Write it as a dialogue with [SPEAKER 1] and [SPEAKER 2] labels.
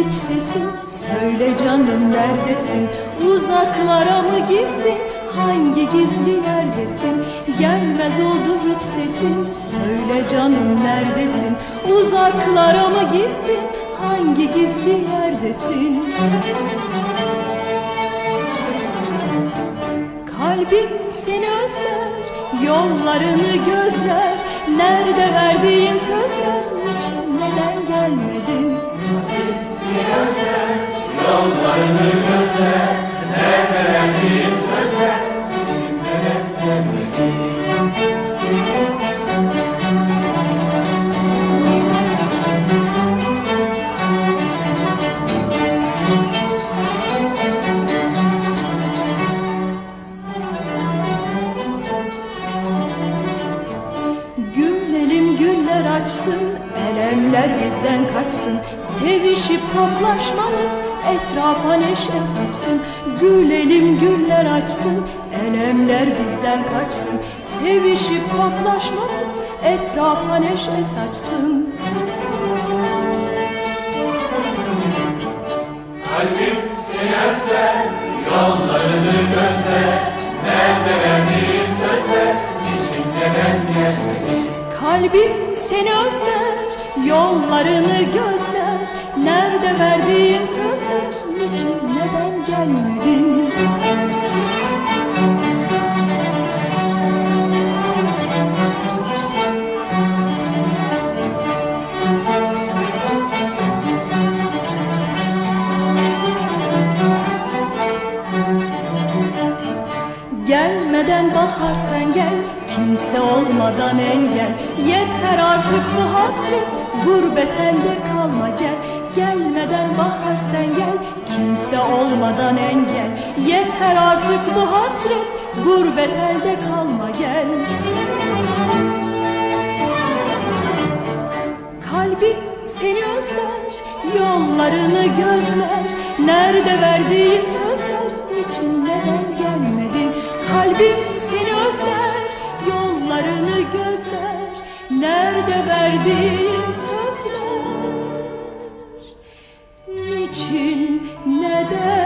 [SPEAKER 1] hiçtesin Söyle canım neredesin? Uzaklara mı gittin? Hangi gizli yerdesin Gelmez oldu hiç sesin. Söyle canım neredesin? Uzaklara mı gittin? Hangi gizli yerdesin Kalbim seni özler Yollarını gözler. Nerede verdiğin sözler? İçin neden gelmedi güller açsın Elemler bizden kaçsın. Sevişip koklaşmamız Etrafa neşe saçsın Gülelim güller açsın Elemler bizden kaçsın Sevişip koklaşmamız Etrafa neşe saçsın
[SPEAKER 2] Kalbim seni özler, yollarını gözler. Nerede verdiğin sözler, niçin neden gelmedin?
[SPEAKER 1] Kalbim seni özler Yollarını gözler Nerede verdiğin sözler Niçin neden gelmedin? Gelmeden bahar sen gel Kimse olmadan engel. Yeter artık bu hasret Gurbet elde kalma gel Gelmeden bahar sen gel Kimse olmadan engel. Yeter artık bu hasret Gurbet elde kalma gel. Kalbim seni özler Yollarını gözler. Nerede verdiğin sözler Niçin neden gelmedin Kalbim seni özler Yollarını gözler. Nerede verdiğin sözler için neden